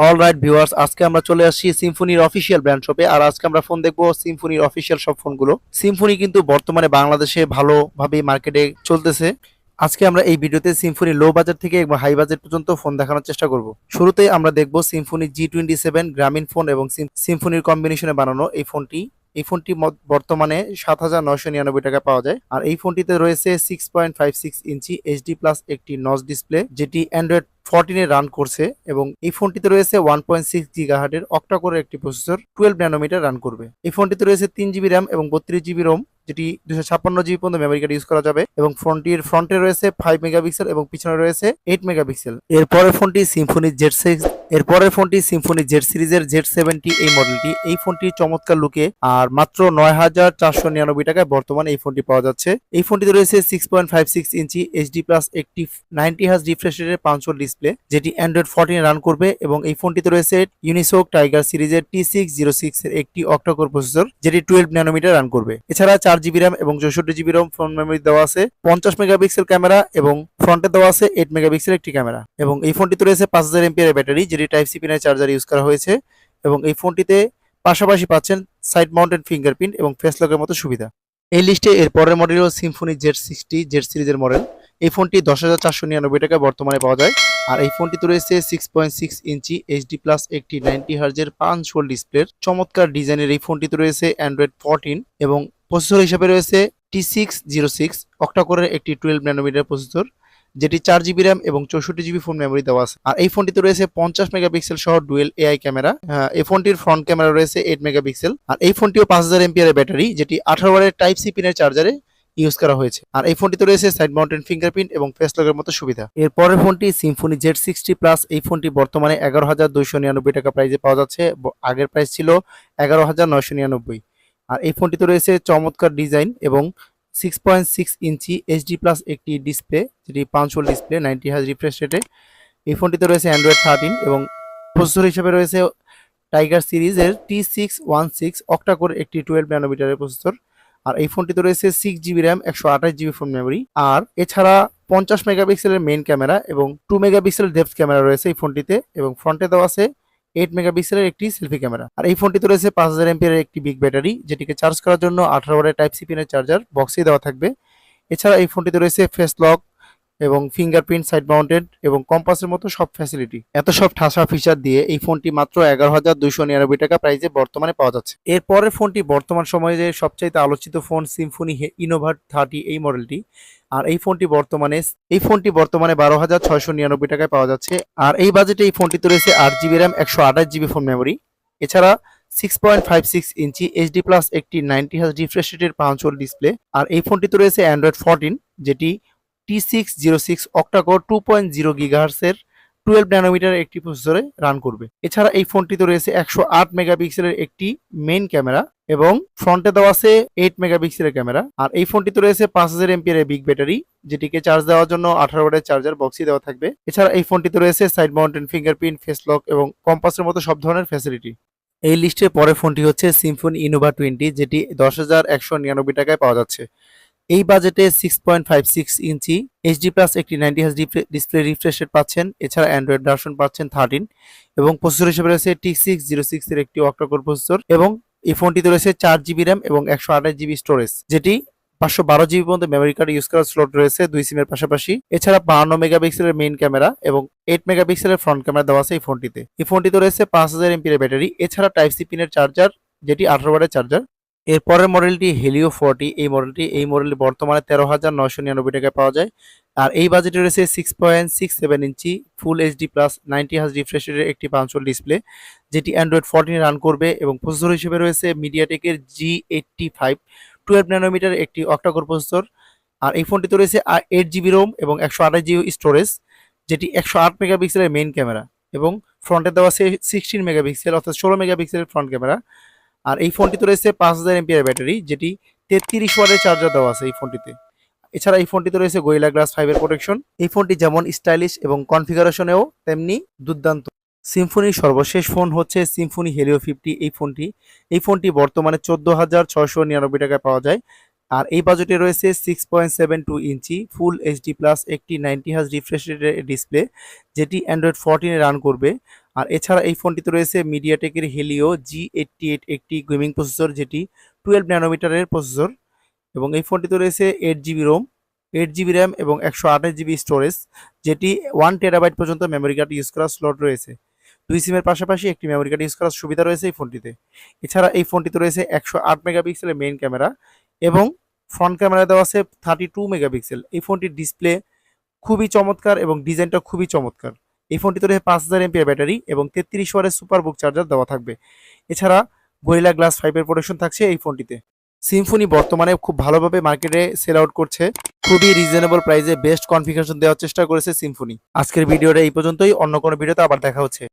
All right viewers আজকে আমরা চলে আসছি সিম্ফনির অফিসিয়াল ব্র্যান্ড শপে আর আজকে আমরা ফোন দেখব সিম্ফনির অফিসিয়াল সব ফোনগুলো সিম্ফনি কিন্তু বর্তমানে বাংলাদেশে ভালোভাবে মার্কেটে চলতেছে। আজকে আমরা এই ভিডিওতে সিম্ফনি লো বাজার থেকে এবং হাই বাজেট পর্যন্ত ফোন দেখানোর চেষ্টা করব। শুরুতে আমরা দেখব Symphony G twenty seven Grameenphone এবং সিম্ফনির কম্বিনেশনে বানানো এই ফোনটি এই ফোনটি বর্তমানে সাত হাজার নয়শো নিরানব্বই টাকা পাওয়া যায়। আর এই ফোনটিতে রয়েছে six point five six inch HD plus একটি নচ ডিসপ্লে যেটি অ্যান্ড্রয়েড ফোরটিনে রান করছে এবং এই ফোনটিতে রয়েছে ওয়ান পয়েন্ট সিক্স জিগাহার্টের অক্টা করে একটি প্রসেসর টুয়েলভ ন্যানোমিটার রান করবে। এই ফোনটিতে রয়েছে তিন জিবি র্যাম এবং বত্রিশ জিবি রোম যেটি দুশো ছাপ্পান্ন জিবি পর্যন্ত মেমোরি কার্ড ইউজ করা যাবে এবং ফোনটির ফ্রন্টে রয়েছে ফাইভ মেগাপিক্সেল এবং পিছনে রয়েছে এইট মেগাপিক্সেল এরপরের ফোনটি সিম্ফনি জেড সিক্স এরপরের ফোনটি সিম্ফনি জেড সিরিজের জেড সেভেন্টি এই মডেলটি। এই ফোনটি চমৎকার লুকে, আর মাত্র নয় হাজার চারশো নিরানব্বই টাকায় বর্তমানে এই ফোনটি পাওয়া যাচ্ছে। এই ফোনটিতে রয়েছে six point five six inch HD plus একটি নাইনটি হাজ রিফ্রেশ রেটের পাঁচশো ডিসপ্লে যেটি অ্যান্ড্রয়েড ফোরটিন রান করবে, এবং এই ফোনটিতে রয়েছে ইউনিসোক টাইগার সিরিজের টি সিক্স জিরো সিক্স এর একটি অক্টাকোর প্রসেসর যেটি টুয়েলভ ন্যানোমিটার রান করবে। এছাড়া চার জিবি র্যাম এবং চৌষট্টি জিবি রোম ফোন মেমোরি দেওয়া আছে, পঞ্চাশ মেগাপিক্সেল ক্যামেরা এবং ফ্রন্টে দেওয়া আছে এইট মেগাপিক্সেল একটি ক্যামেরা এবং এই ফোনটিতে রয়েছে পাঁচ হাজার এমপিআর ব্যাটারি যেটি টাইপ সি পিনের চার্জার ইউজ করা হয়েছে এবং এই ফোনটিতে পাশাপাশি পাচ্ছেন সাইড মাউন্টেড ফিঙ্গারপ্রিন্ট এবং ফেস লকের মতো সুবিধা। এই লিস্টে এর পরের মডেল হল সিম্ফনি জেড সিক্সটি জেড সিরিজের মডেল এই ফোনটি দশ হাজার চারশো নিরানব্বই টাকায় বর্তমানে পাওয়া যায়। আর এই ফোনটিতে রয়েছে six point six inch HD plus একটি নাইনটি হার্জের পাঁচ হোল ডিসপ্লের চমৎকার ডিজাইনের এই ফোনটিতে রয়েছে অ্যান্ড্রয়েড ফোরটিন এবং প্রসেসর হিসেবে রয়েছে টি সিক্স জিরো সিক্স অক্টাকোরের একটি টুয়েলভ ন্যানোমিটার প্রসেসর যেটি চার জিবি র্যাম এবং চৌষট্টি জিবি ফোন মেমোরি দেওয়া আছে। আর এই ফোনটিতে রয়েছে পঞ্চাশ মেগাপিক্সেল সহ ডুয়েল এআই ক্যামেরা। এই ফোনটির ফ্রন্ট ক্যামেরা রয়েছে এইট মেগাপিক্সেল। আর এই ফোনটিও পাঁচ হাজার এমপিআর ব্যাটারি, যেটি আঠারো ওয়ারের টাইপ সি পিনের চার্জারে ইউজ করা হয়েছে। আর এই ফোনটিতে রয়েছে সাইড মাউন্টেন ফিঙ্গারপ্রিন্ট এবং ফেস মতো সুবিধা। এরপরের ফোনটি সিম্ফনি জেড সিক্সটি প্লাস এই ফোনটি বর্তমানে এগারো হাজার দুইশো নিরানব্বই টাকা প্রাইসে পাওয়া যাচ্ছে। আগের প্রাইস ছিল এগারো হাজার নয়শো নিরানব্বই। আর এই ফোনটিতে রয়েছে চমৎকার ডিজাইন এবং six point six inch HD plus একটি ডিসপ্লে যেটি পাঁচ হোল ডিসপ্লে নাইনটি হাজ রিফ্রেশ রেটে এই ফোনটিতে রয়েছে অ্যান্ড্রয়েড থার্টিন এবং প্রসেসর হিসেবে রয়েছে টাইগার সিরিজের T six one six octacore একটি টুয়েলভ ন্যানোমিটারের প্রসেসর আর এই ফোনটিতে রয়েছে সিক্স জিবি র্যাম একশো আঠাশ জিবি ফোন মেমোরি আর এছাড়া পঞ্চাশ মেগাপিক্সেলের মেইন ক্যামেরা এবং টু মেগাপিক্সেলের ডেপথ ক্যামেরা রয়েছে এই ফোনটিতে এবং ফ্রন্টে দেওয়া আছে এইট মেগাপিক্সেলের একটি সেলফি ক্যামেরা আর এই ফোনটিতে রয়েছে পাঁচ হাজার এমপিএর একটি বিগ ব্যাটারি যেটিকে চার্জ করার জন্য আঠারো ওয়াটের টাইপ সি পিনের চার্জার বক্সে দেওয়া থাকবে। এছাড়া এই ফোনটিতে রয়েছে ফেস লক এবং ফিঙ্গারপ্রিন্ট সাইড মাউন্টেড এবং কম্পাসের মতো সব ফ্যাসিলিটি এত সব ঠাসা ফিচার দিয়ে এই ফোনটি মাত্র এগারো হাজার দুইশো নিরানব্বই টাকা প্রাইসে বর্তমানে পাওয়া যাচ্ছে। এরপরের ফোনটি বর্তমান সময়ে যে সবচাইতে আলোচিত ফোন সিম্ফনি ইনোভা থার্টি এই মডেলটি আর এই ফোনটি বর্তমানে, এই ফোনটি বর্তমানে বারো হাজার ছয়শো নিরানব্বই টাকায় পাওয়া যাচ্ছে। আর এই বাজেটে এই ফোনটিতে রয়েছে আট জিবি র্যাম একশো আঠাশ জিবি ফোন মেমোরি এছাড়া six point five six inch HD plus একটি নাইনটি হাজ রিফ্রেশ রেটের পাঁচশোল ডিসপ্লে আর এই ফোনটিতে রয়েছে অ্যান্ড্রয়েড ফোরটিন যেটি T six zero six octa core two point zero গিগাহার্সের twelve nanometre একটি প্রসেসরে রান করবে। এছাড়া এই ফোনটিতে রয়েছে একশো আট মেগাপিক্সেলের একটি মেইন ক্যামেরা এবং ফ্রন্টে দেওয়া আছে এইট মেগাপিক্সেলের ক্যামেরা আর এই ফোনটিতে রয়েছে পাঁচ হাজার এমপিয়ার বিগ ব্যাটারি যেটিকে চার্জ দেওয়ার জন্য আঠারো ওয়াটের চার্জার বক্সই দেওয়া থাকবে। এছাড়া এই ফোনটিতে রয়েছে side mounted fingerprint face lock এবং কম্পাসের মতো সব ধরনের ফ্যাসিলিটি এই লিস্টে পরের ফোনটি হচ্ছে সিম্ফনি ইনোভা টোয়েন্টি যেটি দশ হাজার একশো নিরানব্বই টাকায় পাওয়া যাচ্ছে। এই বাজেটে six point five six inch HD plus একটি নাইনটি হাজ ডিসপ্লে রিফ্রেশ রেট পাচ্ছেন, এছাড়া অ্যান্ড্রয়েড ভার্সন পাচ্ছেন থার্টিন এবং প্রসেসর হিসেবে রয়েছে টি সিক্স জিরো সিক্স এর একটি অক্টাকোর প্রসেসর এবং এই ফোনটিতে রয়েছে চার জিবি র্যাম এবং একশো আঠাশ জিবি স্টোরেজ যেটি পাঁচশো বারো জিবি পর্যন্ত মেমোরি কার্ড ইউজ করার স্লট রয়েছে দুই সিমের পাশাপাশি। এছাড়া বাহান্ন মেগাপিক্সেলের মেইন ক্যামেরা এবং এইট মেগাপিক্সেলের ফ্রন্ট ক্যামেরা দেওয়া আছে এই ফোনটিতে এই ফোনটিতে রয়েছে পাঁচ হাজার এমপির ব্যাটারি এছাড়া টাইপ সি পিনের চার্জার যেটি আঠারো ওয়াটের চার্জার এরপরের মডেলটি হেলিও ফোরটি এই মডেলটি এই মডেলটি বর্তমানে তেরো হাজার নয়শো নিরানব্বই টাকায় পাওয়া যায়। আর এই বাজেটে রয়েছে six point six seven inch full HD plus ninety হাজ রিফ্রেশের একটি পাঁচশোল ডিসপ্লে যেটি অ্যান্ড্রয়েড ফোরটিনে রান করবে এবং প্রসেসর হিসেবে রয়েছে মিডিয়াটেকের G eighty five twelve nanometre একটি অক্টাকোর প্রসেসর আর এই ফোনটিতে রয়েছে এইট জিবি রোম এবং একশো আঠাশ জিবি স্টোরেজ যেটি একশো আট মেগাপিক্সেলের মেইন ক্যামেরা এবং ফ্রন্টে দেওয়া আছে সিক্সটিন মেগাপিক্সেল অর্থাৎ ষোলো মেগাপিক্সেলের ফ্রন্ট ক্যামেরা আর এই ফোনটিতে রয়েছে পাঁচ হাজার এমপিআর ব্যাটারি, যেটি তেত্রিশ ওয়াটের চার্জার দেওয়া আছে এই ফোনটিতে। এছাড়া এই ফোনটিতে রয়েছে গোয়েলা গ্লাস ফাইভের প্রোটেকশন এই ফোনটি যেমন স্টাইলিশ এবং কনফিগারেশনেও তেমনি দুর্দান্ত। সিম্ফনির সর্বশেষ ফোন হচ্ছে সিম্ফনি হেলিও ফিফটি এই ফোনটি। এই ফোনটি বর্তমানে চোদ্দ হাজার ছয়শো নিরানব্বই টাকায় পাওয়া যায়। আর এই বাজেটে রয়েছে সিক্স পয়েন্ট সেভেন টু ইঞ্চি ফুল এইচডি প্লাস একটি নাইনটি হাজ রিফ্রেশ ডিসপ্লে যেটি অ্যান্ড্রয়েড ফোরটিনে রান করবে। আর এছাড়া এই ফোনটিতে রয়েছে মিডিয়াটেকের হেলিও জি এইটটি এইট একটি গেমিং প্রসেসর যেটি টুয়েলভ ন্যানোমিটারের প্রসেসর এবং এই ফোনটিতে রয়েছে eight GB ROM eight GB RAM এবং একশো আঠাশ জিবি স্টোরেজ যেটি ওয়ান টেরাবাইট পর্যন্ত মেমোরি কার্ড ইউজ করার স্লট রয়েছে। দুই সিমের পাশাপাশি একটি মেমোরি কার্ড ইউজ করার সুবিধা রয়েছে এই ফোনটিতে। এছাড়া এই ফোনটিতে রয়েছে একশো আট মেগাপিক্সেলের মেইন ক্যামেরা এবং ফ্রন্ট ক্যামেরা দেওয়া আছে থার্টি টু মেগাপিক্সেল। এই ফোনটির ডিসপ্লে খুবই চমৎকার এবং ডিজাইনটা খুবই চমৎকার। এই ফোনটিতে রয়েছে পাঁচ হাজার এমপিআর ব্যাটারি এবং তেত্রিশ ওয়ারের সুপার বুক চার্জার দেওয়া থাকবে। এছাড়া গরিলা গ্লাস ফাইভের প্রোটেকশন থাকছে এই ফোনটিতে। সিম্ফনি বর্তমানে খুব ভালোভাবে মার্কেটে সেল আউট করছে। খুবই রিজনেবল প্রাইসে বেস্ট কনফিগারেশন দেওয়ার চেষ্টা করেছে সিম্ফনি। আজকের ভিডিওটা এই পর্যন্তই। অন্য কোনো ভিডিওতে আবার দেখা হচ্ছে।